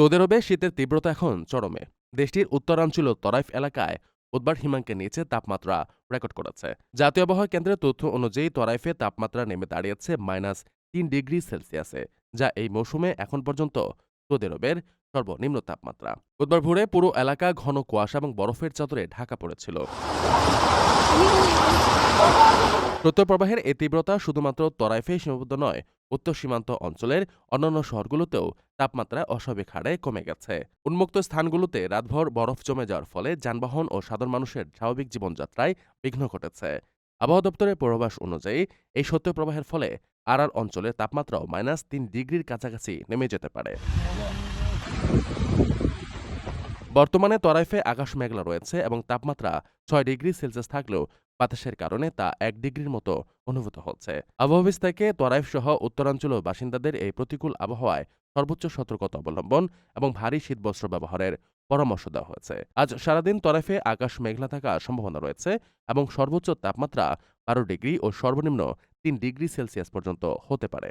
Saudi আরবে শীতের তীব্রতা এখন চরমে। দেশটির উত্তরাঞ্চল তরাইফ এলাকায় বুধবার হিমাঙ্কের নিচে তাপমাত্রা রেকর্ড করেছে। জাতীয় আবহাওয়া কেন্দ্রের তথ্য অনুযায়ী তরাইফে তাপমাত্রা নেমে দাঁড়িয়েছে মাইনাস তিন ডিগ্রি সেলসিয়াসে, যা এই মৌসুমে এখন পর্যন্ত সৌদি আরবের সর্বনিম্ন তাপমাত্রা। বুধবার ভোরে পুরো এলাকা ঘন কুয়াশা এবং বরফের চাদরে ঢাকা পড়েছিল। প্রত্যয়প্রবাহের এই তীব্রতা শুধুমাত্র তরাইফে সীমাবদ্ধ নয়, উত্তর সীমান্ত অঞ্চলের অন্যান্য শহরগুলোতেও তাপমাত্রা অস্বাভাবিক হারে কমে গেছে। উন্মুক্ত স্থানগুলোতে রাতভর বরফ জমে যাওয়ার ফলে যানবাহন ও সাধারণ মানুষের স্বাভাবিক জীবনযাত্রায় বিঘ্ন ঘটেছে। আবহাওয়া দপ্তরের পূর্বাভাস অনুযায়ী, এই শৈত্যপ্রবাহের ফলে আড়ার অঞ্চলের তাপমাত্রাও মাইনাস তিন ডিগ্রির কাছাকাছি নেমে যেতে পারে। বর্তমানে তরাইফে আকাশ মেঘলা রয়েছে এবং তাপমাত্রা ছয় ডিগ্রি সেলসিয়াস থাকলেও বাতাসের কারণে তা এক ডিগ্রির মতো অনুভূত হচ্ছে। আবহাওয়া থেকে তরাইফ সহ উত্তরাঞ্চল বাসিন্দাদের এই প্রতিকূল আবহাওয়ায় সর্বোচ্চ সতর্কতা অবলম্বন এবং ভারী শীতবস্ত্র ব্যবহারের পরামর্শ দেওয়া হয়েছে। আজ সারাদিন তরাইফে আকাশ মেঘলা থাকার সম্ভাবনা রয়েছে এবং সর্বোচ্চ তাপমাত্রা বারো ডিগ্রি ও সর্বনিম্ন তিন ডিগ্রি সেলসিয়াস পর্যন্ত হতে পারে।